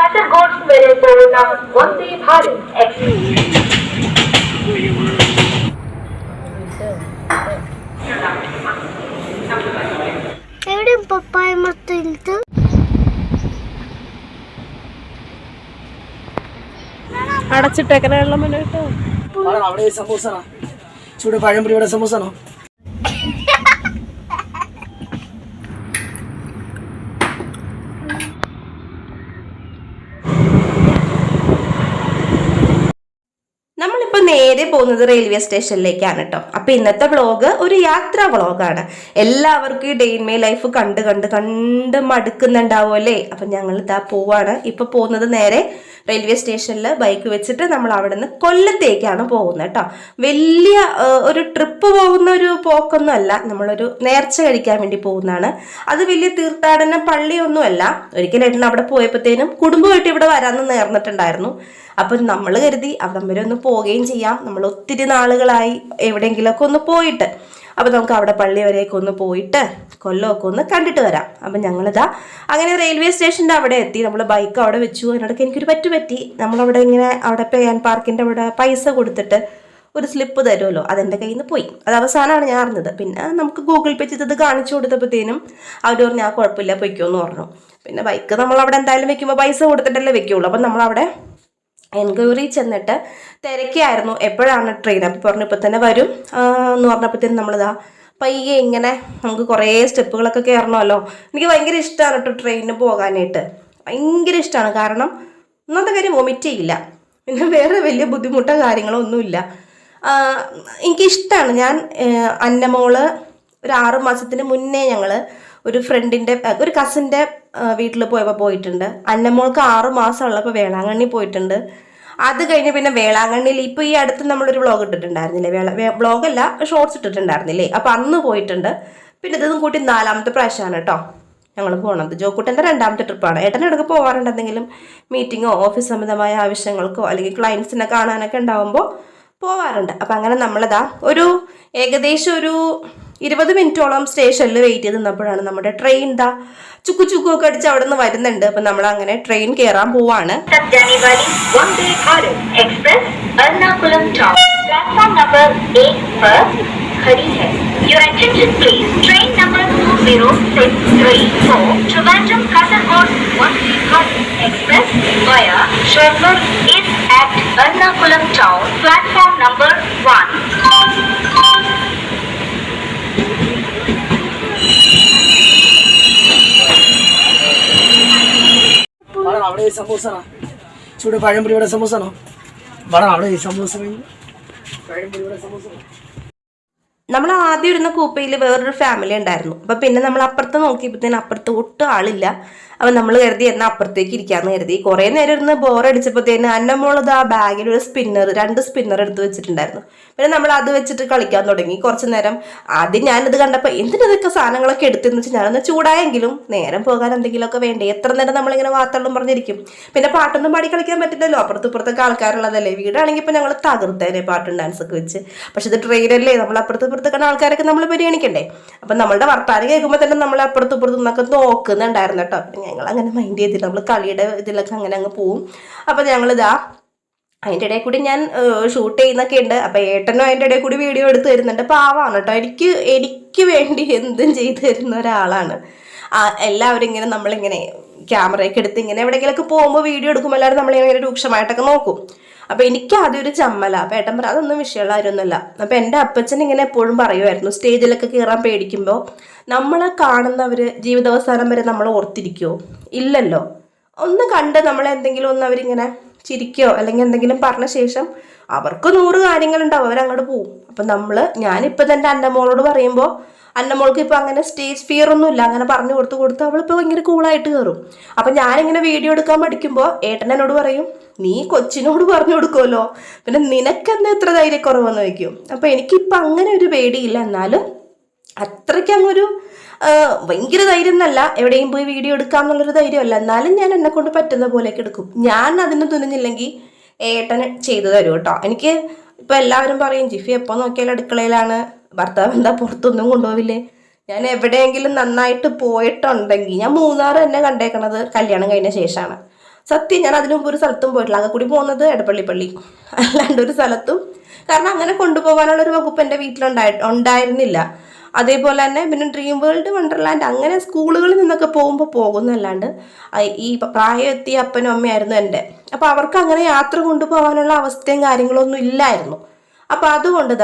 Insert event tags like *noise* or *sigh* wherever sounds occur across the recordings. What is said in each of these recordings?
കാസർഗോഡ് വരെ പോകുന്ന വന്ദേ ഭാരത് എക്സ്പ്രസ് എവിടെ പപ്പായ മൊത്തം അടച്ചിട്ടേക്കനെ അടച്ചിട്ടേക്കണ വെള്ളം മുന്നോട്ട് അവിടെ സമൂസാണോ ചൂട് പഴംപൊരി ഇവിടെ സമൂസാണോ നമ്മളിപ്പോൾ നേരെ പോകുന്നത് റെയിൽവേ സ്റ്റേഷനിലേക്കാണ് കേട്ടോ അപ്പൊ ഇന്നത്തെ വ്ളോഗ് ഒരു യാത്രാ വ്ളോഗാണ് എല്ലാവർക്കും ഈ ഡേ ഇൻ ലൈഫ് കണ്ട് കണ്ട് കണ്ട് മടുക്കുന്നുണ്ടാവുമല്ലേ? അപ്പം ഞങ്ങൾ ഇതാ പോവാണ്. ഇപ്പൊ പോകുന്നത് നേരെ റെയിൽവേ സ്റ്റേഷനിൽ ബൈക്ക് വെച്ചിട്ട് നമ്മൾ അവിടെ നിന്ന് കൊല്ലത്തേക്കാണ് പോകുന്നത് കേട്ടോ വലിയ ഒരു ട്രിപ്പ് പോകുന്ന ഒരു പോക്കൊന്നും അല്ല. നമ്മളൊരു നേർച്ച കഴിക്കാൻ വേണ്ടി പോകുന്നതാണ്. അത് വലിയ തീർത്ഥാടന പള്ളിയൊന്നുമല്ല ഒരിക്കലും ഏട്ടൻ അവിടെ പോയപ്പോഴത്തേനും കുടുംബമായിട്ട് ഇവിടെ വരാമെന്ന് നേർന്നിട്ടുണ്ടായിരുന്നു. അപ്പം നമ്മൾ കരുതി അവിടം വരെ ഒന്ന് പോവുകയും ചെയ്യാം. നമ്മൾ ഒത്തിരി നാളുകളായി എവിടെയെങ്കിലുമൊക്കെ ഒന്ന് പോയിട്ട്. അപ്പം നമുക്ക് അവിടെ പള്ളി വരെയൊക്കെ ഒന്ന് പോയിട്ട് കൊല്ലമൊക്കെ ഒന്ന് കണ്ടിട്ട് വരാം. അപ്പം ഞങ്ങളിതാ അങ്ങനെ റെയിൽവേ സ്റ്റേഷന്റെ അവിടെ എത്തി. നമ്മൾ ബൈക്ക് അവിടെ വെച്ചു. അതിനിടയ്ക്ക് എനിക്കൊരു പറ്റു പറ്റി. നമ്മളവിടെ ഇങ്ങനെ അവിടെ പേ ആൻഡ് പാർക്കിന്റെ അവിടെ പൈസ കൊടുത്തിട്ട് ഒരു സ്ലിപ്പ് തരുമല്ലോ. അതെന്റെ കയ്യിൽ നിന്ന് പോയി. അത് അവസാനമാണ് ഞാൻ അറിഞ്ഞത്. പിന്നെ നമുക്ക് ഗൂഗിൾ പേ ചെയ്തത് കാണിച്ചു കൊടുത്തപ്പോഴത്തേനും അവർ പറഞ്ഞു ആ കുഴപ്പമില്ല പൊയ്ക്കോന്ന് പറഞ്ഞു. പിന്നെ ബൈക്ക് നമ്മൾ അവിടെ എന്തായാലും വെക്കുമ്പോൾ പൈസ കൊടുത്തിട്ടല്ലേ വെക്കുള്ളൂ. അപ്പം നമ്മളവിടെ എൻക്വയറി ചെന്നിട്ട് തിരക്കിയായിരുന്നു. എപ്പോഴാണ് ട്രെയിൻ അപ്പോൾ പറഞ്ഞു ഇപ്പോൾ തന്നെ വരും. എന്ന് പറഞ്ഞപ്പോഴത്തേനും നമ്മളിതാ പയ്യെ ഇങ്ങനെ നമുക്ക് കുറേ സ്റ്റെപ്പുകളൊക്കെ കയറണമല്ലോ. എനിക്ക് ഭയങ്കര ഇഷ്ടമാണ് കേട്ടോ ട്രെയിനിന് പോകാനായിട്ട്. ഭയങ്കര ഇഷ്ടമാണ് കാരണം ഒന്നാമത്തെ കാര്യം വൊമിറ്റ് ചെയ്യില്ല. പിന്നെ വേറെ വലിയ ബുദ്ധിമുട്ടോ കാര്യങ്ങളോ ഒന്നുമില്ല. എനിക്കിഷ്ടമാണ് ഞാൻ അന്നമോൾ ഒരു ആറ് മാസത്തിന് മുന്നേ ഞങ്ങൾ ഒരു ഫ്രണ്ടിന്റെ ഒരു കസിന്റെ വീട്ടിൽ പോയപ്പോൾ പോയിട്ടുണ്ട്. അന്നമോൾക്ക് ആറ് മാസം ഉള്ളപ്പോൾ വേളാങ്കണ്ണി പോയിട്ടുണ്ട്. അത് കഴിഞ്ഞ് പിന്നെ വേളാങ്കണ്ണിയിൽ ഇപ്പോൾ ഈ അടുത്ത് നമ്മളൊരു വ്ളോഗ് ഇട്ടിട്ടുണ്ടായിരുന്നില്ലേ? വേള വ്ളോഗല്ല ഷോർട്സ് ഇട്ടിട്ടുണ്ടായിരുന്നില്ലേ? അപ്പോൾ അന്ന് പോയിട്ടുണ്ട്. പിന്നെ ഇതും കൂട്ടി നാലാമത്തെ പ്രാവശ്യമാണ് കേട്ടോ ഞങ്ങൾ പോകണത് ജോക്കുട്ടന്റെ രണ്ടാമത്തെ ട്രിപ്പാണ് ഏട്ടൻ ഇടയ്ക്ക് പോകാറുണ്ട് എന്തെങ്കിലും മീറ്റിങ്ങോ ഓഫീസ് സംബന്ധമായ ആവശ്യങ്ങൾക്കോ അല്ലെങ്കിൽ ക്ലയൻസിനെ കാണാനൊക്കെ ഉണ്ടാവുമ്പോൾ പോവാറുണ്ട്. അപ്പം അങ്ങനെ നമ്മളതാ ഒരു ഏകദേശം ഒരു ഇരുപത് മിനിറ്റോളം സ്റ്റേഷനിൽ വെയിറ്റ് ചെയ്ത് നിന്നപ്പോഴാണ് നമ്മുടെ ട്രെയിൻ എന്താ ചുക്കു ചുക്കു ഒക്കെ അടിച്ച് അവിടെ നിന്ന് വരുന്നുണ്ട്. അപ്പൊ നമ്മൾ അങ്ങനെ ട്രെയിൻ കയറാൻ പോവാണ്. Express via Shoranur is at Ernakulam town platform number one പറയണം അവിടെ ഈ സമൂസാണോ ചൂട് പഴംപൊരി ഇവിടെ സമൂസാണോ പറയണം അവിടെ ഈ സമൂസ കഴിഞ്ഞ് പഴംപൊരി സമൂസ നമ്മൾ ആദ്യം ഇരുന്ന കൂപ്പയിൽ വേറൊരു ഫാമിലി ഉണ്ടായിരുന്നു. അപ്പം പിന്നെ നമ്മൾ അപ്പുറത്ത് നോക്കിയപ്പോഴത്തേന് അപ്പുറത്ത് ഒട്ടും ആളില്ല. അപ്പം നമ്മൾ കരുതി എന്നാൽ അപ്പുറത്തേക്ക് ഇരിക്കാമെന്ന് കരുതി. കുറേ നേരം ഇരുന്ന് ബോറടിച്ചപ്പോഴത്തേന് അന്നമോളത് ആ ബാഗിൽ ഒരു സ്പിന്നർ രണ്ട് സ്പിന്നർ എടുത്ത് വെച്ചിട്ടുണ്ടായിരുന്നു. പിന്നെ നമ്മൾ അത് വെച്ചിട്ട് കളിക്കാൻ തുടങ്ങി. കുറച്ച് നേരം ആദ്യം ഞാനിത് കണ്ടപ്പോൾ എന്തിനതൊക്കെ സാധനങ്ങളൊക്കെ എടുത്തെന്ന് വെച്ചാൽ ഞാനൊന്ന് ചൂടായെങ്കിലും നേരം പോകാൻ എന്തെങ്കിലുമൊക്കെ വേണ്ടേ? എത്ര നേരം നമ്മളിങ്ങനെ വാർത്തകളും പറഞ്ഞിരിക്കും. പിന്നെ പാട്ടൊന്നും പാടി കളിക്കാൻ പറ്റില്ലല്ലോ. അപ്പുറത്ത് ഇപ്പുറത്തൊക്കെ ആൾക്കാരുള്ളതല്ലേ. വീടാണെങ്കിൽ ഇപ്പം ഞങ്ങൾ തകർത്തേനെ പാട്ടും ഡാൻസൊക്കെ വെച്ച്. പക്ഷെ ഇത് ട്രെയിനല്ലേ നമ്മൾ അപ്പുറത്ത് ഇപ്പുറത്തൊക്കെ ആൾക്കാരൊക്കെ നമ്മൾ പരിഗണിക്കണ്ടേ? അപ്പം നമ്മളുടെ വർത്താനം കേൾക്കുമ്പോൾ തന്നെ നമ്മൾ അപ്പുറത്ത് ഇപ്പുറത്ത് നിന്നൊക്കെ നോക്കുന്നുണ്ടായിരുന്നു കേട്ടോ. ഞങ്ങൾ അങ്ങനെ മൈൻഡ് ചെയ്തില്ല. നമ്മൾ കളിയുടെ ഇതിലൊക്കെ അങ്ങനെ അങ്ങ് പോവും. അപ്പം ഞങ്ങളിതാ അതിന്റെ ഇടയിൽ കൂടി ഞാൻ ഷൂട്ട് ചെയ്യുന്നൊക്കെ ഉണ്ട്. അപ്പം ഏട്ടനും അതിന്റെ ഇടയിൽ കൂടി വീഡിയോ എടുത്ത് തരുന്നുണ്ട്. പാവമാണ് കേട്ടോ. എനിക്ക് എനിക്ക് വേണ്ടി എന്തും ചെയ്തു തരുന്ന ഒരാളാണ്. എല്ലാവരും ഇങ്ങനെ നമ്മളിങ്ങനെ ക്യാമറയൊക്കെ എടുത്ത് ഇങ്ങനെ എവിടെയെങ്കിലുമൊക്കെ പോകുമ്പോൾ വീഡിയോ എടുക്കുമ്പോൾ എല്ലാവരും നമ്മളിങ്ങനെ രൂക്ഷമായിട്ടൊക്കെ നോക്കും. അപ്പോൾ എനിക്ക് ആദ്യം ഒരു ചമ്മല. അപ്പം ഏട്ടൻ പറ അതൊന്നും വിഷയമുള്ള കാര്യമൊന്നുമല്ല. അപ്പം എന്റെ അപ്പച്ചൻ ഇങ്ങനെ എപ്പോഴും പറയുമായിരുന്നു സ്റ്റേജിലൊക്കെ കയറാൻ പേടിക്കുമ്പോൾ നമ്മളെ കാണുന്നവർ ജീവിതാവസാനം വരെ നമ്മൾ ഓർത്തിരിക്കുമോ ഇല്ലല്ലോ. ഒന്ന് കണ്ട് നമ്മളെന്തെങ്കിലും ഒന്ന് അവരിങ്ങനെ ചിരിക്കോ അല്ലെങ്കിൽ എന്തെങ്കിലും പറഞ്ഞ ശേഷം അവർക്ക് നൂറ് കാര്യങ്ങളുണ്ടാവും അവരങ്ങോട്ട് പോവും. അപ്പം നമ്മൾ ഞാനിപ്പോൾ തന്നെ അന്നമോളോട് പറയുമ്പോൾ അന്നമോൾക്ക് ഇപ്പോൾ അങ്ങനെ സ്റ്റേജ് ഫിയർ ഒന്നുമില്ല. അങ്ങനെ പറഞ്ഞു കൊടുത്ത് കൊടുത്ത് അവളിപ്പോൾ ഭയങ്കര കൂളായിട്ട് കയറും അപ്പം ഞാനിങ്ങനെ വീഡിയോ എടുക്കാൻ പഠിക്കുമ്പോൾ ഏട്ടൻ എന്നോട് പറയും നീ കൊച്ചിനോട് പറഞ്ഞു കൊടുക്കുമല്ലോ പിന്നെ നിനക്കെന്താ ഇത്ര ധൈര്യക്കുറവെന്ന് വയ്ക്കും അപ്പം എനിക്കിപ്പോൾ അങ്ങനെ ഒരു പേടിയില്ല. എന്നാലും അത്രയ്ക്ക് അങ്ങൊരു ഭയങ്കര ധൈര്യം എന്നല്ല. എവിടെയും പോയി വീഡിയോ എടുക്കാം എന്നുള്ളൊരു ധൈര്യമല്ല. എന്നാലും ഞാൻ എന്നെ കൊണ്ട് പറ്റുന്ന പോലെയൊക്കെ എടുക്കും. ഞാൻ അതിന് തുനിഞ്ഞില്ലെങ്കിൽ ഏട്ടന് ചെയ്തു തരും കേട്ടോ. എനിക്ക് ഇപ്പം എല്ലാവരും പറയും ജിഫി എപ്പോൾ നോക്കിയാലും അടുക്കളയിലാണ്. ഭർത്താവ് എന്താ പുറത്തൊന്നും കൊണ്ടുപോവില്ലേ? ഞാൻ എവിടെയെങ്കിലും നന്നായിട്ട് പോയിട്ടുണ്ടെങ്കിൽ ഞാൻ മൂന്നാർ തന്നെ കണ്ടേക്കണത് കല്യാണം കഴിഞ്ഞ ശേഷമാണ്. സത്യം ഞാൻ അതിനു മുമ്പ് ഒരു സ്ഥലത്തും പോയിട്ടില്ല. ആകെ കൂടി പോകുന്നത് എടപ്പള്ളി പള്ളി അല്ലാണ്ട് ഒരു സ്ഥലത്തും. കാരണം അങ്ങനെ കൊണ്ടുപോകാനുള്ള ഒരു വകുപ്പ് എന്റെ വീട്ടിലുണ്ടായി ഉണ്ടായിരുന്നില്ല. അതേപോലെ തന്നെ പിന്നെ ഡ്രീം വേൾഡ് വണ്ടർലാൻഡ് അങ്ങനെ സ്കൂളുകളിൽ നിന്നൊക്കെ പോകുമ്പോൾ പോകുന്നല്ലാണ്ട് ഈ പ്രായം എത്തിയ അപ്പനും അമ്മയായിരുന്നു എന്റെ. അപ്പോൾ അവർക്ക് അങ്ങനെ യാത്ര കൊണ്ടുപോകാനുള്ള അവസ്ഥയും കാര്യങ്ങളൊന്നും ഇല്ലായിരുന്നു. അപ്പോൾ അതുകൊണ്ട്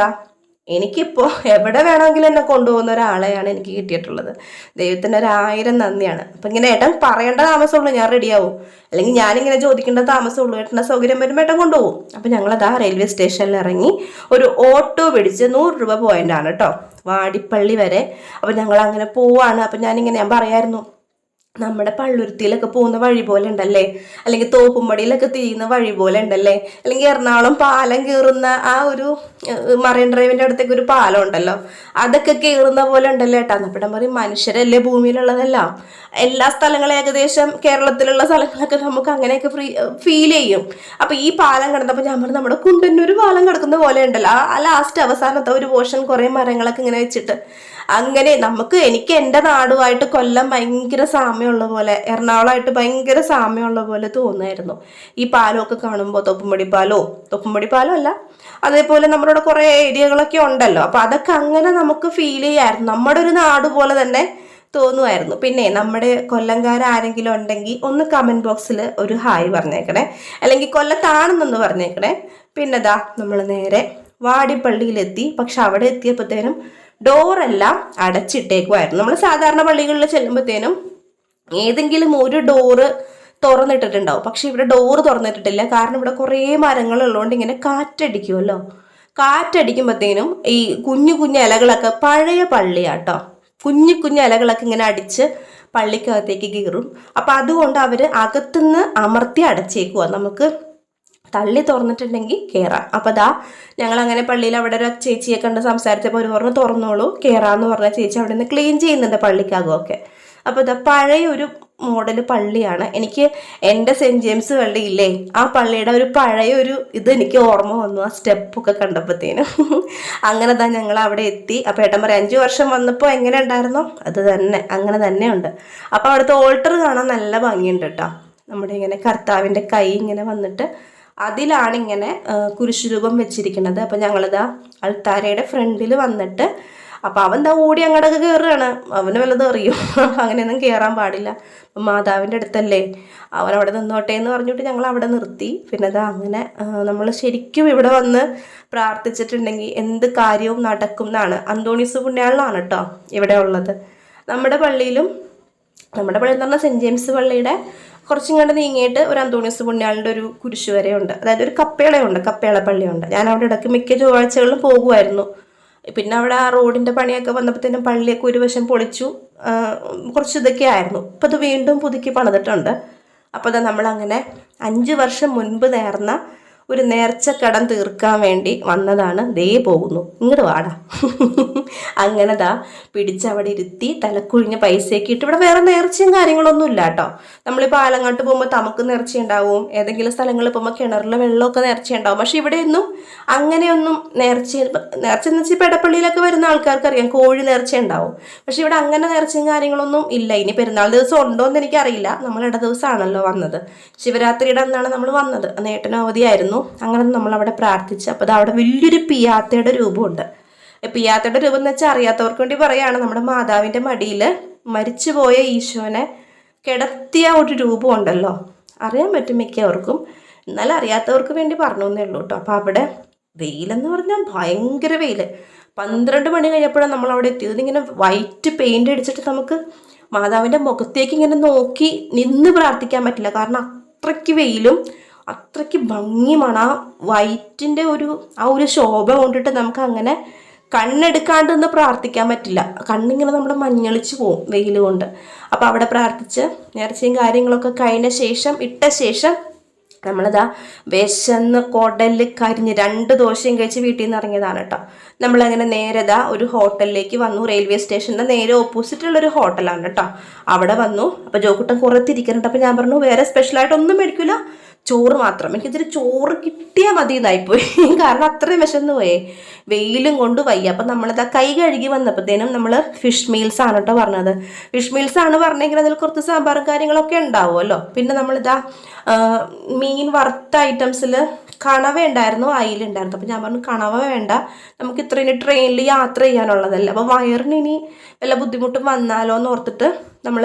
എനിക്കിപ്പോൾ എവിടെ വേണമെങ്കിലും എന്നെ കൊണ്ടുപോകുന്ന ഒരാളെയാണ് എനിക്ക് കിട്ടിയിട്ടുള്ളത്. ദൈവത്തിന് ഒരായിരം നന്ദിയാണ്. അപ്പം ഇങ്ങനെ ഏട്ടൻ പറയേണ്ട താമസമുള്ളൂ ഞാൻ റെഡിയാവും അല്ലെങ്കിൽ ഞാനിങ്ങനെ ചോദിക്കേണ്ട താമസമുള്ളൂ ഏട്ടന്റെ സൗകര്യം വരുമ്പോൾ ഏട്ടൻ കൊണ്ടുപോകും. അപ്പം ഞങ്ങളതാ റെയിൽവേ സ്റ്റേഷനിൽ ഇറങ്ങി ഒരു ഓട്ടോ പിടിച്ച് നൂറ് രൂപ പോയിന്റാണ് കേട്ടോ. വാടിപ്പള്ളി വരെ. അപ്പം ഞങ്ങൾ അങ്ങനെ പോവാണ്. അപ്പം ഞാനിങ്ങനെ ഞാൻ പറയായിരുന്നു നമ്മുടെ പള്ളുരുത്തിയിലൊക്കെ പോകുന്ന വഴി പോലെ ഉണ്ടല്ലേ? അല്ലെങ്കിൽ തോപ്പുംപടിയിലൊക്കെ തിരിയുന്ന വഴി പോലെ ഉണ്ടല്ലേ? അല്ലെങ്കിൽ എറണാകുളം പാലം കയറുന്ന ആ ഒരു മറൈൻ ഡ്രൈവിന്റെ അടുത്തേക്ക് ഒരു പാലം ഉണ്ടല്ലോ? അതൊക്കെ കയറുന്ന പോലെ ഉണ്ടല്ലേ ഏട്ടാ? അപ്പം പറയും മനുഷ്യരല്ലേ ഭൂമിയിലുള്ളതെല്ലാം? എല്ലാ സ്ഥലങ്ങളും ഏകദേശം കേരളത്തിലുള്ള സ്ഥലങ്ങളൊക്കെ നമുക്ക് അങ്ങനെയൊക്കെ ഫ്രീ ഫീൽ ചെയ്യും. അപ്പം ഈ പാലം കിടന്നപ്പോൾ ഞാൻ പറഞ്ഞു നമ്മുടെ കുണ്ടന്നൂർ പാലം കിടക്കുന്ന പോലെ ഉണ്ടല്ലോ. ആ ലാസ്റ്റ് അവസാനത്തെ ഒരു പോർഷൻ കുറേ മരങ്ങളൊക്കെ ഇങ്ങനെ വെച്ചിട്ട് അങ്ങനെ നമുക്ക് എനിക്ക് എന്റെ നാടുമായിട്ട് കൊല്ലം ഭയങ്കര സാമ്യമുള്ള പോലെ എറണാകുളമായിട്ട് ഭയങ്കര സാമ്യമുള്ള പോലെ തോന്നുമായിരുന്നു. ഈ പാലമൊക്കെ കാണുമ്പോൾ തൊപ്പുംപടി പാലോ? തൊപ്പുംപടി പാലം അല്ല. അതേപോലെ നമ്മുടെ ഇവിടെ കുറേ ഏരിയകളൊക്കെ ഉണ്ടല്ലോ. അപ്പോൾ അതൊക്കെ അങ്ങനെ നമുക്ക് ഫീൽ ചെയ്യായിരുന്നു. നമ്മുടെ ഒരു നാട് പോലെ തന്നെ തോന്നുമായിരുന്നു. പിന്നെ നമ്മുടെ കൊല്ലംകാരാരെങ്കിലും ഉണ്ടെങ്കിൽ ഒന്ന് കമന്റ് ബോക്സിൽ ഒരു ഹായ് പറഞ്ഞേക്കണേ. അല്ലെങ്കിൽ കൊല്ലത്താണെന്നൊന്ന് പറഞ്ഞേക്കണേ. പിന്നെ ദാ നമ്മൾ നേരെ വാടിപ്പള്ളിയിലെത്തി. പക്ഷെ അവിടെ എത്തിയപ്പോഴത്തേനും ഡോറെല്ലാം അടച്ചിട്ടേക്കുമായിരുന്നു നമ്മൾ സാധാരണ പള്ളികളിൽ ചെല്ലുമ്പോഴത്തേനും ഏതെങ്കിലും ഒരു ഡോറ് തുറന്നിട്ടിട്ടുണ്ടാവും. പക്ഷെ ഇവിടെ ഡോറ് തുറന്നിട്ടിട്ടില്ല. കാരണം ഇവിടെ കുറേ മരങ്ങളുള്ളതുകൊണ്ട് ഇങ്ങനെ കാറ്റടിക്കുമല്ലോ കാറ്റടിക്കുമ്പോഴത്തേനും ഈ കുഞ്ഞു കുഞ്ഞു ഇലകളൊക്കെ പഴയ പള്ളിയാട്ടോ. കുഞ്ഞു കുഞ്ഞു ഇലകളൊക്കെ ഇങ്ങനെ അടിച്ച് പള്ളിക്കകത്തേക്ക് കീറും. അപ്പം അതുകൊണ്ട് അവർ അകത്തുനിന്ന് അമർത്തി അടച്ചേക്കുക നമുക്ക് തള്ളി തുറന്നിട്ടുണ്ടെങ്കിൽ കയറാം അപ്പം ദാ ഞങ്ങൾ അങ്ങനെ പള്ളിയിൽ അവിടെ ഒരു ചേച്ചിയെ കണ്ട് സംസാരിച്ചപ്പോൾ ഒരു പറഞ്ഞു തുറന്നോളൂ കയറാന്ന് പറഞ്ഞ ചേച്ചി അവിടെ നിന്ന് ക്ലീൻ ചെയ്യുന്നുണ്ട് പള്ളിക്കകമൊക്കെ. അപ്പോൾ ഇതാ പഴയ ഒരു മോഡൽ പള്ളിയാണ്. എനിക്ക് എന്റെ സെന്റ് ജെയിംസ് പള്ളിയില്ലേ ആ പള്ളിയുടെ ഒരു പഴയ ഒരു ഇത് എനിക്ക് ഓർമ്മ വന്നു ആ സ്റ്റെപ്പൊക്കെ കണ്ടപ്പോഴത്തേനും അങ്ങനെ തന്നെ ഞങ്ങൾ അവിടെ എത്തി. അപ്പോൾ ഏട്ടൻ പറയാം അഞ്ച് വർഷം വന്നപ്പോൾ എങ്ങനെ ഉണ്ടായിരുന്നോ? അത് തന്നെ അങ്ങനെ തന്നെ ഉണ്ട് അപ്പോൾ അവിടുത്തെ ഓൾട്ടർ കാണാൻ നല്ല ഭംഗിയുണ്ട് കേട്ടോ. നമ്മുടെ ഇങ്ങനെ കർത്താവിന്റെ കൈ ഇങ്ങനെ വന്നിട്ട് അതിലാണ് ഇങ്ങനെ കുരിശുരൂപം വെച്ചിരിക്കുന്നത്. അപ്പം ഞങ്ങളിതാ അൾത്താരയുടെ ഫ്രണ്ടിൽ വന്നിട്ട് അപ്പം അവൻ എന്താ ഓടി അങ്ങോട്ടൊക്കെ കയറുകയാണ് അവന് വല്ലതും അറിയും? *laughs* അങ്ങനെയൊന്നും കയറാൻ പാടില്ല. അപ്പം മാതാവിന്റെ അടുത്തല്ലേ. അവൻ അവിടെ നിന്നോട്ടെ എന്ന് പറഞ്ഞിട്ട് ഞങ്ങൾ അവിടെ നിർത്തി. പിന്നെ അതാ അങ്ങനെ നമ്മൾ ശരിക്കും ഇവിടെ വന്ന് പ്രാർത്ഥിച്ചിട്ടുണ്ടെങ്കിൽ എന്ത് കാര്യവും നടക്കും എന്നാണ്. അന്തോണീസ് പുണ്യാളിലാണ് കേട്ടോ ഇവിടെ ഉള്ളത്. നമ്മുടെ പള്ളിയിലും നമ്മുടെ പള്ളി എന്ന് പറഞ്ഞാൽ സെന്റ് ജെയിംസ് പള്ളിയുടെ കുറച്ചും കണ്ട് നീങ്ങിയിട്ട് ഒരു അന്തോണിയസ് പുണ്യാളിന്റെ ഒരു കുരിശ് വരെയുണ്ട്. അതായത് ഒരു കപ്പേളയുണ്ട് കപ്പേള പള്ളിയുണ്ട് ഞാൻ അവിടെ ഇടയ്ക്ക് മിക്ക ചൊവ്വാഴ്ചകളിലും പോകുമായിരുന്നു. പിന്നെ അവിടെ ആ റോഡിന്റെ പണിയൊക്കെ വന്നപ്പോഴത്തേനും പള്ളിയൊക്കെ ഒരു വശം പൊളിച്ചു. കുറച്ച് ഇതൊക്കെ ആയിരുന്നു. അപ്പോൾ അത് വീണ്ടും പുതുക്കി പണിതിട്ടുണ്ട്. അപ്പോൾ അത് നമ്മളങ്ങനെ അഞ്ച് വർഷം മുൻപ് നേർന്ന ഒരു നേർച്ചക്കടം തീർക്കാൻ വേണ്ടി വന്നതാണ് ദേ പോകുന്നു. ഇങ്ങോട്ട് വാടാ. *laughs* അങ്ങനെ ദാ പിടിച്ചവിടെ ഇരുത്തി തലക്കുഴിഞ്ഞ പൈസയൊക്കെ ഇട്ട് ഇവിടെ വേറെ നേർച്ചയും കാര്യങ്ങളൊന്നും ഇല്ല കേട്ടോ. നമ്മളിപ്പോൾ ആലങ്ങാട്ട് പോകുമ്പോൾ തമക്ക് നേർച്ച ഉണ്ടാവും ഏതെങ്കിലും സ്ഥലങ്ങളിൽ പോകുമ്പോൾ കിണറിലെ വെള്ളമൊക്കെ നേർച്ച ഉണ്ടാവും പക്ഷെ ഇവിടെയൊന്നും അങ്ങനെയൊന്നും നേർച്ച നേർച്ച എന്ന് വെച്ചാൽ പെടപ്പള്ളിയിലൊക്കെ വരുന്ന ആൾക്കാർക്ക് അറിയാം കോഴി നേർച്ച ഉണ്ടാവും പക്ഷെ ഇവിടെ അങ്ങനെ നേർച്ചയും കാര്യങ്ങളൊന്നും ഇല്ല. ഇനി പെരുന്നാൾ ദിവസം ഉണ്ടോ എന്ന് എനിക്കറിയില്ല. നമ്മൾ ഇട ദിവസമാണല്ലോ വന്നത്. ശിവരാത്രിയുടെ അന്നാണ് നമ്മൾ വന്നത്. നേട്ടനവധിയായിരുന്നു അവധിയായിരുന്നു അങ്ങനെ നമ്മൾ അവിടെ പ്രാർത്ഥിച്ച് അപ്പോൾ അവിടെ വലിയൊരു പിയാത്തയുടെ രൂപമുണ്ട്. പിയാത്തയുടെ രൂപം എന്ന് വെച്ചാൽ അറിയാത്തവർക്ക് വേണ്ടി പറയാണ് നമ്മുടെ മാതാവിന്റെ മടിയിൽ മരിച്ചുപോയ ഈശോനെ കിടത്തിയ ഒരു രൂപമുണ്ടല്ലോ. അറിയാൻ പറ്റും മിക്കവർക്കും. എന്നാൽ അറിയാത്തവർക്ക് വേണ്ടി പറഞ്ഞു എന്നേ ഉള്ളൂ കേട്ടോ. അപ്പോൾ അവിടെ വെയിലെന്ന് പറഞ്ഞാൽ ഭയങ്കര വെയിൽ പന്ത്രണ്ട് മണി കഴിഞ്ഞപ്പോഴാണ് നമ്മൾ അവിടെ എത്തിയത്. ഇങ്ങനെ വൈറ്റ് പെയിന്റ് അടിച്ചിട്ട് നമുക്ക് മാതാവിന്റെ മുഖത്തേക്ക് ഇങ്ങനെ നോക്കി നിന്ന് പ്രാർത്ഥിക്കാൻ പറ്റില്ല. കാരണം അത്രയ്ക്ക് വെയിലും അത്രയ്ക്ക് ഭംഗിയുമാണ്. ആ വൈറ്റിന്റെ ഒരു ആ ഒരു ശോഭ കൊണ്ടിട്ട് നമുക്ക് അങ്ങനെ കണ്ണെടുക്കാണ്ട് നിന്ന് പ്രാർത്ഥിക്കാൻ പറ്റില്ല. കണ്ണിങ്ങനെ നമ്മൾ മഞ്ഞളിച്ച് പോവും വെയിൽ കൊണ്ട്. അപ്പോൾ അവിടെ പ്രാർത്ഥിച്ച് നേർച്ചയും കാര്യങ്ങളൊക്കെ കഴിഞ്ഞ ശേഷം ഇട്ട ശേഷം നമ്മളിതാ വിശന്ന് കൊടൽ കരിഞ്ഞ് രണ്ട് ദോശയും കഴിച്ച് വീട്ടിൽ നിന്ന് ഇറങ്ങിയതാണ് കേട്ടോ. നമ്മളങ്ങനെ നേരെ ഒരു ഹോട്ടലിലേക്ക് വന്നു. റെയിൽവേ സ്റ്റേഷന്റെ നേരെ ഓപ്പോസിറ്റുള്ളൊരു ഹോട്ടലാണ് കേട്ടോ. അവിടെ വന്നു. അപ്പോൾ ജോക്കുട്ടൻ കുറേ തിരിക്കുന്നുണ്ട് അപ്പോൾ ഞാൻ പറഞ്ഞു വേറെ സ്പെഷ്യലായിട്ട് ഒന്നും മേടിക്കില്ല ചോറ് മാത്രം. എനിക്കിതിരി ചോറ് കിട്ടിയാൽ മതി എന്നായിപ്പോയി *laughs* കാരണം അത്രയും വിശന്ന് പോയേ. വെയിലും കൊണ്ട് വയ്യ. അപ്പം നമ്മളിതാ കൈ കഴുകി വന്നപ്പോഴത്തേനും നമ്മൾ ഫിഷ് മീൽസ് ആണ് കേട്ടോ പറഞ്ഞത്. ഫിഷ് മീൽസ് ആണ് പറഞ്ഞെങ്കിൽ അതിൽ കുറച്ച് സാമ്പാറും കാര്യങ്ങളൊക്കെ ഉണ്ടാവുമല്ലോ പിന്നെ നമ്മളിതാ മീൻ വറുത്ത ഐറ്റംസിൽ കണവ ഉണ്ടായിരുന്നു അയിലുണ്ടായിരുന്നു അപ്പം ഞാൻ പറഞ്ഞു കണവ വേണ്ട. നമുക്ക് ഇത്രയും ട്രെയിനിൽ യാത്ര ചെയ്യാനുള്ളതല്ലേ. അപ്പോൾ വയറിന് ഇനി വല്ല ബുദ്ധിമുട്ടും വന്നാലോ എന്ന് ഓർത്തിട്ട് നമ്മൾ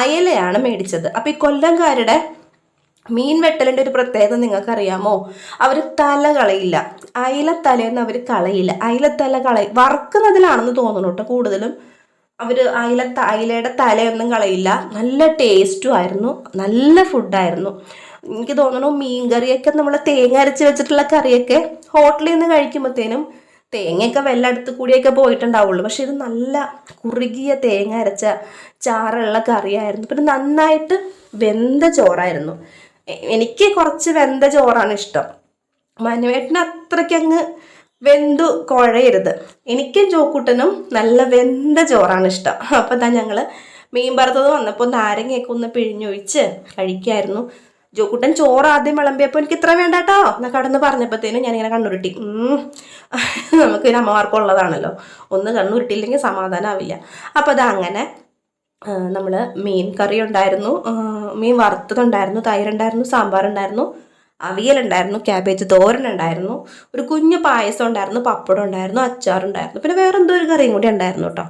അയലയാണ് മേടിച്ചത്. അപ്പോൾ ഈ കൊല്ലംകാരുടെ മീൻ വെട്ടലിന്റെ ഒരു പ്രത്യേകത നിങ്ങൾക്കറിയാമോ? അവർ തല കളയില്ല. അയില തലയൊന്നും അവർ കളയില്ല. അയിലത്തല കള വറക്കുന്നതിലാണെന്ന് തോന്നുന്നു കേട്ടോ കൂടുതലും. അവർ അയില അയിലയുടെ തലയൊന്നും കളയില്ല. നല്ല ടേസ്റ്റും ആയിരുന്നു. നല്ല ഫുഡായിരുന്നു എനിക്ക് തോന്നുന്നു മീൻ കറിയൊക്കെ നമ്മൾ തേങ്ങ അരച്ച് വെച്ചിട്ടുള്ള കറിയൊക്കെ ഹോട്ടലിൽ നിന്ന് കഴിക്കുമ്പോഴത്തേനും തേങ്ങയൊക്കെ വെല്ലടുത്ത് കൂടിയൊക്കെ പോയിട്ടുണ്ടാവുള്ളൂ. പക്ഷെ ഇത് നല്ല കുറുകിയ തേങ്ങ അരച്ച ചാറുള്ള കറിയായിരുന്നു. പിന്നെ നന്നായിട്ട് വെന്ത ചോറായിരുന്നു. എനിക്ക് കുറച്ച് വെന്ത ചോറാണ് ഇഷ്ടം. മനുവേട്ടന് അത്രയ്ക്കങ്ങ് വെന്തു കുഴയരുത്. എനിക്കും ചോക്കൂട്ടനും നല്ല വെന്ത ചോറാണ് ഇഷ്ടം. അപ്പം എന്താ ഞങ്ങൾ മീൻ വറുത്തത് വന്നപ്പോൾ നാരങ്ങയൊക്കെ ഒന്ന് പിഴിഞ്ഞൊഴിച്ച് കഴിക്കായിരുന്നു. ജോക്കുട്ടൻ ചോറ് ആദ്യം വിളമ്പിയപ്പോൾ എനിക്ക് ഇത്ര വേണ്ട കേട്ടോ എന്നൊക്കെ അവിടെ നിന്ന് പറഞ്ഞപ്പോഴത്തേനും ഞാനിങ്ങനെ കണ്ണുരുട്ടി. നമുക്ക് പിന്നെ അമ്മമാർക്കുള്ളതാണല്ലോ ഒന്ന് കണ്ണുരുട്ടിയില്ലെങ്കിൽ സമാധാനമാവില്ല അപ്പോൾ അത് അങ്ങനെ നമ്മൾ മീൻ കറി ഉണ്ടായിരുന്നു. മീൻ വറുത്തതുണ്ടായിരുന്നു തൈരുണ്ടായിരുന്നു സാമ്പാറുണ്ടായിരുന്നു അവിയലുണ്ടായിരുന്നു ക്യാബേജ് തോരൻ ഉണ്ടായിരുന്നു ഒരു കുഞ്ഞു പായസം ഉണ്ടായിരുന്നു പപ്പടം ഉണ്ടായിരുന്നു അച്ചാറുണ്ടായിരുന്നു പിന്നെ വേറെ എന്തോ ഒരു കറിയും കൂടി ഉണ്ടായിരുന്നു കേട്ടോ.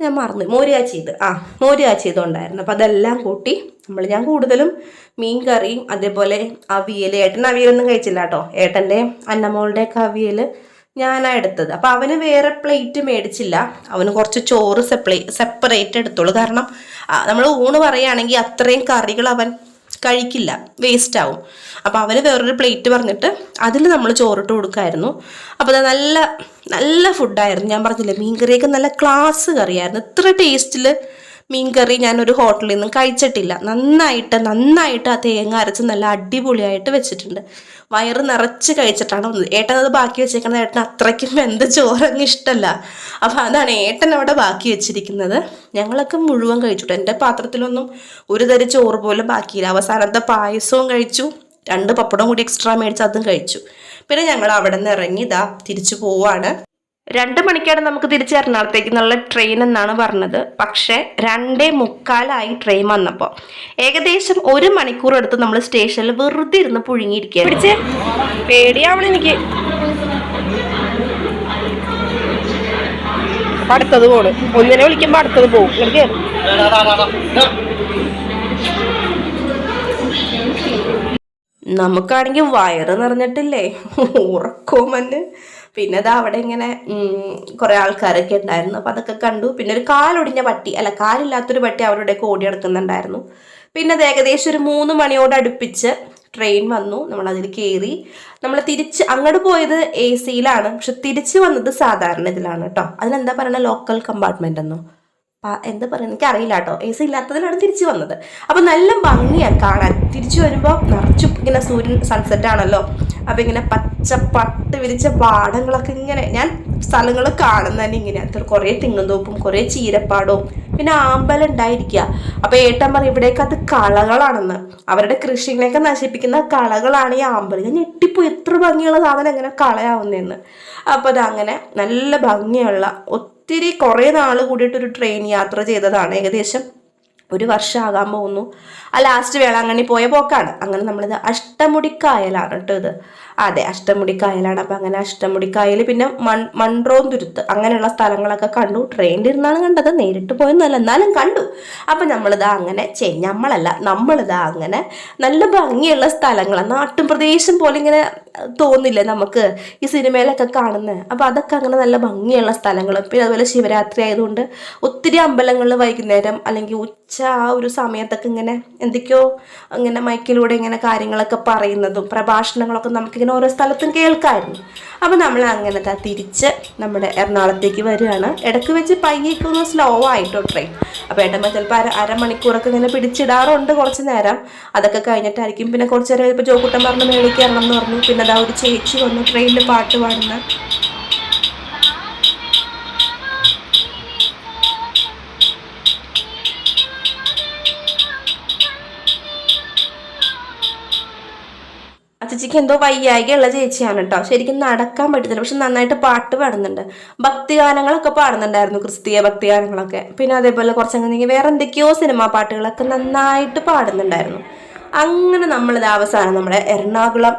ഞാൻ മറന്നു മോര് കാച്ചിയത് ആ മോര് കാച്ചിയതും ഉണ്ടായിരുന്നു. അപ്പോൾ അതെല്ലാം കൂട്ടി നമ്മൾ ഞാൻ കൂടുതലും മീൻ കറിയും അതേപോലെ അവിയൽ ഏട്ടൻ അവിയലൊന്നും കഴിച്ചില്ല കേട്ടോ. ഏട്ടന്റെ അന്നമോളുടെയൊക്കെ അവിയൽ ഞാനാ എടുത്തത്. അപ്പോൾ അവന് വേറെ പ്ലേറ്റ് മേടിച്ചില്ല. അവന് കുറച്ച് ചോറ് സെപ്ലേ സെപ്പറേറ്റ് എടുത്തോളൂ കാരണം നമ്മൾ ഊണ് പറയുകയാണെങ്കിൽ അത്രയും കറികൾ അവൻ കഴിക്കില്ല. വേസ്റ്റ് ആവും. അപ്പോൾ അവന് വേറൊരു പ്ലേറ്റ് പറഞ്ഞിട്ട് അതിൽ നമ്മൾ ചോറിട്ട് കൊടുക്കായിരുന്നു. അപ്പോൾ അത് നല്ല നല്ല ഫുഡായിരുന്നു ഞാൻ പറഞ്ഞില്ലേ മീൻകറിയൊക്കെ നല്ല ക്ലാസ് കറിയായിരുന്നു. ഇത്ര ടേസ്റ്റിൽ മീൻകറി ഞാനൊരു ഹോട്ടലിൽ നിന്നും കഴിച്ചിട്ടില്ല. നന്നായിട്ട് നന്നായിട്ട് ആ തേങ്ങ അരച്ച് നല്ല അടിപൊളിയായിട്ട് വെച്ചിട്ടുണ്ട്. വയറ് നിറച്ച് കഴിച്ചിട്ടാണ് വന്നത്. ഏട്ടൻ അത് ബാക്കി വെച്ചേക്കുന്നത് ഏട്ടൻ അത്രയ്ക്കും എന്ത് ചോറങ്ങ് ഇഷ്ടമല്ല അപ്പോൾ അതാണ് ഏട്ടൻ അവിടെ ബാക്കി വെച്ചിരിക്കുന്നത്. ഞങ്ങളൊക്കെ മുഴുവൻ കഴിച്ചിട്ടു. എന്റെ പാത്രത്തിലൊന്നും ഒരു തരി ചോറ് പോലും ബാക്കിയില്ല. അവസാനത്തെ പായസവും കഴിച്ചു. രണ്ട് പപ്പടം കൂടി എക്സ്ട്രാ മേടിച്ച് അതും കഴിച്ചു. പിന്നെ ഞങ്ങൾ അവിടെ നിന്ന് ഇറങ്ങി ഇതാ തിരിച്ചു പോവാണ്. രണ്ട് മണിക്കാണ് നമുക്ക് തിരിച്ച് എറണാകുളത്തേക്ക് നല്ല ട്രെയിൻ എന്നാണ് പറഞ്ഞത്. പക്ഷേ രണ്ടേ മുക്കാലായി ട്രെയിൻ വന്നപ്പോൾ ഏകദേശം ഒരു മണിക്കൂർ എടുത്ത് നമ്മൾ സ്റ്റേഷനിൽ വെറുതെ ഇരുന്ന് പുഴുങ്ങിയിരിക്കുക പിടിച്ചേ. പേടിയാവണം എനിക്ക്. അടുത്തത് പോണ്. ഒന്നിനെ വിളിക്കുമ്പോ അടുത്തത് പോകും നമുക്കാണെങ്കിൽ വയറ് നിറഞ്ഞിട്ടില്ലേ? ഉറക്കോ മഞ്ഞ്. പിന്നെ അതാ അവിടെ ഇങ്ങനെ കുറെ ആൾക്കാരൊക്കെ ഉണ്ടായിരുന്നു. അപ്പൊ അതൊക്കെ കണ്ടു. പിന്നെ ഒരു കാലൊടിഞ്ഞ പട്ടി അല്ല കാലില്ലാത്തൊരു പട്ടി അവരുടെയൊക്കെ ഓടി നടക്കുന്നുണ്ടായിരുന്നു. പിന്നെ അത് ഏകദേശം ഒരു മൂന്ന് മണിയോട് അടുപ്പിച്ച് ട്രെയിൻ വന്നു. നമ്മൾ അതിൽ കയറി നമ്മൾ തിരിച്ച് അങ്ങോട്ട് പോയത് എ സിയിലാണ് പക്ഷെ തിരിച്ച് വന്നത് സാധാരണ ഇതിലാണ് കേട്ടോ. അതിനെന്താ പറയുന്നത് ലോക്കൽ കമ്പാർട്ട്മെന്റ് എന്നോ? എന്താ പറയുക എനിക്ക് അറിയില്ല കേട്ടോ. എ സി ഇല്ലാത്തതിലാണ് തിരിച്ചു വന്നത്. അപ്പൊ നല്ല ഭംഗിയാണ് കാണാൻ. തിരിച്ചു വരുമ്പോൾ നിറച്ചു ഇങ്ങനെ സൂര്യൻ സൺസെറ്റ് ആണല്ലോ. അപ്പം ഇങ്ങനെ പച്ച പട്ട് വിരിച്ച പാടങ്ങളൊക്കെ ഇങ്ങനെ ഞാൻ സ്ഥലങ്ങൾ കാണുന്ന തന്നെ ഇങ്ങനെ. അത്ര കുറേ തിങ്ങന്തോപ്പും കുറേ ചീരപ്പാടവും പിന്നെ ആമ്പലം ഉണ്ടായിരിക്കുക. അപ്പം ഏട്ടൻ പറയും ഇവിടേക്ക് അത് കളകളാണെന്ന്. അവരുടെ കൃഷികളെയൊക്കെ നശിപ്പിക്കുന്ന കളകളാണ് ഈ ആമ്പൽ ഞാൻ ഞെട്ടിപ്പോയി. എത്ര ഭംഗിയുള്ള സാധനം എങ്ങനെ കളയാവുന്നതെന്ന് അപ്പോൾ അതങ്ങനെ നല്ല ഭംഗിയുള്ള ഒത്തിരി കുറേ നാൾ കൂടിയിട്ട് ഒരു ട്രെയിൻ യാത്ര ചെയ്തതാണ്. ഏകദേശം ഒരു വർഷമാകാൻ പോകുന്നു. ആ ലാസ്റ്റ് വേളാങ്കണ്ണി പോയ പോക്കാണ്. അങ്ങനെ നമ്മളിത് അഷ്ടമുടിക്കായലാണ് കേട്ടോ ഇത്. അതെ അഷ്ടമുടിക്കായലാണ്. അപ്പം അങ്ങനെ അഷ്ടമുടിക്കായൽ പിന്നെ മൺ മൺറോന്തുരുത്ത് തുരുത്ത് അങ്ങനെയുള്ള സ്ഥലങ്ങളൊക്കെ കണ്ടു. ട്രെയിനിൽ ഇരുന്നാണ് കണ്ടത്. നേരിട്ട് പോയെന്നല്ല എന്നാലും കണ്ടു. അപ്പം നമ്മളിതാ അങ്ങനെ ചെ നമ്മളല്ല നമ്മളിതാ അങ്ങനെ നല്ല ഭംഗിയുള്ള സ്ഥലങ്ങൾ നാട്ടും പ്രദേശം പോലെ ഇങ്ങനെ തോന്നില്ലേ നമുക്ക് ഈ സിനിമയിലൊക്കെ കാണുന്നത് അപ്പോൾ അതൊക്കെ അങ്ങനെ നല്ല ഭംഗിയുള്ള സ്ഥലങ്ങൾ പിന്നെ അതുപോലെ ശിവരാത്രി ആയതുകൊണ്ട് ഒത്തിരി അമ്പലങ്ങളിൽ വൈകുന്നേരം അല്ലെങ്കിൽ ഉച്ച ആ ഒരു സമയത്തൊക്കെ ഇങ്ങനെ എന്തൊക്കെയോ ഇങ്ങനെ മൈക്കിലൂടെ ഇങ്ങനെ കാര്യങ്ങളൊക്കെ പറയുന്നതും പ്രഭാഷണങ്ങളൊക്കെ നമുക്കിങ്ങനെ ഓരോ സ്ഥലത്തും കേൾക്കാമായിരുന്നു അപ്പോൾ നമ്മൾ അങ്ങനെ തിരിച്ച് നമ്മുടെ എറണാകുളത്തേക്ക് വരികയാണ്. ഇടയ്ക്ക് വെച്ച് പയ്യൊക്കെ സ്ലോ ആയിട്ടോ ട്രെയിൻ അപ്പോൾ ഏട്ടമ്മ ചിലപ്പോൾ അര അരമണിക്കൂറൊക്കെ ഇങ്ങനെ പിടിച്ചിടാറുണ്ട് കുറച്ച് നേരം. അതൊക്കെ കഴിഞ്ഞിട്ടായിരിക്കും. പിന്നെ കുറച്ച് നേരം ഇപ്പോൾ ജോക്കുട്ടൻ പറഞ്ഞ് ഇറങ്ങണം എന്ന് പറഞ്ഞു. പിന്നെ അതാ ഒരു ചേച്ചി വന്നു ട്രെയിനിൽ പാട്ട് പാടുന്ന. അച്ചച്ചിക്ക് എന്തോ വയ്യായികയുള്ള ചേച്ചിയാണ് കേട്ടോ ശരിക്കും നടക്കാൻ പറ്റത്തില്ല. പക്ഷെ നന്നായിട്ട് പാട്ട് പാടുന്നുണ്ട്. ഭക്തിഗാനങ്ങളൊക്കെ പാടുന്നുണ്ടായിരുന്നു ക്രിസ്തീയ ഭക്തിഗാനങ്ങളൊക്കെ. പിന്നെ അതേപോലെ കുറച്ചങ്ങനെ വേറെ എന്തൊക്കെയോ സിനിമാ പാട്ടുകളൊക്കെ നന്നായിട്ട് പാടുന്നുണ്ടായിരുന്നു. അങ്ങനെ നമ്മളിത് അവസാനം നമ്മുടെ എറണാകുളം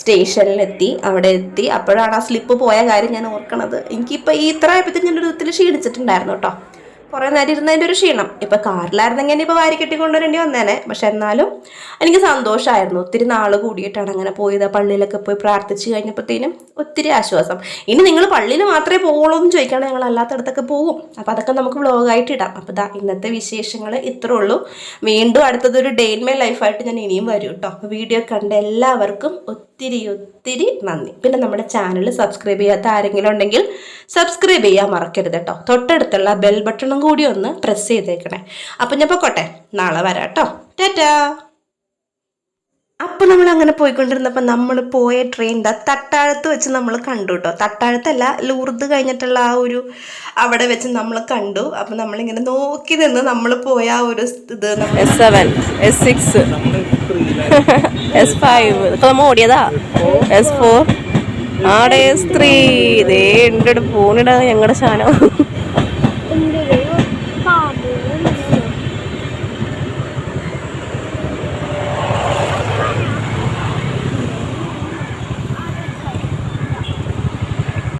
സ്റ്റേഷനിലെത്തി. അവിടെ എത്തി. അപ്പോഴാണ് ആ സ്ലിപ്പ് പോയ കാര്യം ഞാൻ ഓർക്കണത്. എനിക്കിപ്പോൾ ഈ ഇത്ര ആയപ്പോഴത്തേക്കും ഞാൻ ഒരു വിധത്തിൽ ക്ഷീണിച്ചിട്ടുണ്ടായിരുന്നു കേട്ടോ കുറേ നേരം ഇരുന്നതിന്റെ ഒരു ക്ഷീണം. ഇപ്പം കാറിലായിരുന്നെങ്കിൽ ഇപ്പോൾ വാരി കെട്ടി കൊണ്ടുവരേണ്ടി വന്നേനെ. പക്ഷെ എന്നാലും എനിക്ക് സന്തോഷമായിരുന്നു ഒത്തിരി നാൾ കൂടിയിട്ടാണ് അങ്ങനെ പോയത്. പള്ളിയിലൊക്കെ പോയി പ്രാർത്ഥിച്ച് കഴിഞ്ഞപ്പോഴത്തേനും ഒത്തിരി ആശ്വാസം. ഇനി നിങ്ങൾ പള്ളിയിൽ മാത്രമേ പോകുള്ളൂ എന്ന് ചോദിക്കുകയാണെങ്കിൽ ഞങ്ങൾ അല്ലാത്തടത്തൊക്കെ പോകും. അപ്പോൾ അതൊക്കെ നമുക്ക് വ്ളോഗായിട്ട് ഇടാം. അപ്പോൾ ഇതാ ഇന്നത്തെ വിശേഷങ്ങൾ ഇത്രേ ഉള്ളൂ. വീണ്ടും അടുത്തതൊരു ഡേ ഇൻ മൈ ലൈഫായിട്ട് ഞാൻ ഇനിയും വരും കേട്ടോ. വീഡിയോ കണ്ട എല്ലാവർക്കും ഒത്തിരി ഒത്തിരി നന്ദി. പിന്നെ നമ്മുടെ ചാനൽ സബ്സ്ക്രൈബ് ചെയ്യാത്ത ആരെങ്കിലും ഉണ്ടെങ്കിൽ സബ്സ്ക്രൈബ് ചെയ്യാൻ മറക്കരുത് കേട്ടോ. തൊട്ടടുത്തുള്ള ബെൽ ബട്ടണും കൂടി ഒന്ന് പ്രസ് ചെയ്തേക്കണേ. അപ്പം ഞാൻ പൊക്കോട്ടെ. നാളെ വരാം കേട്ടോ. ടാറ്റാ. അപ്പം നമ്മൾ അങ്ങനെ പോയിക്കൊണ്ടിരുന്നപ്പോൾ നമ്മൾ പോയ ട്രെയിൻ ദാ തട്ടാഴത്ത് വെച്ച് നമ്മൾ കണ്ടു കേട്ടോ. തട്ടാഴത്തല്ല ലൂർദ് കഴിഞ്ഞിട്ടുള്ള ആ ഒരു അവിടെ വെച്ച് നമ്മൾ കണ്ടു. അപ്പം നമ്മളിങ്ങനെ നോക്കി നിന്ന് നമ്മൾ പോയ ആ ഒരു ഇത് seven S six S five ഇതൊക്കെ നമ്മ ഓടിയതാ? എസ് ഫോർ ആടെ എസ് ത്രീ ഇതേ ഉണ്ട് പോണിട ഞങ്ങളുടെ ശാനം.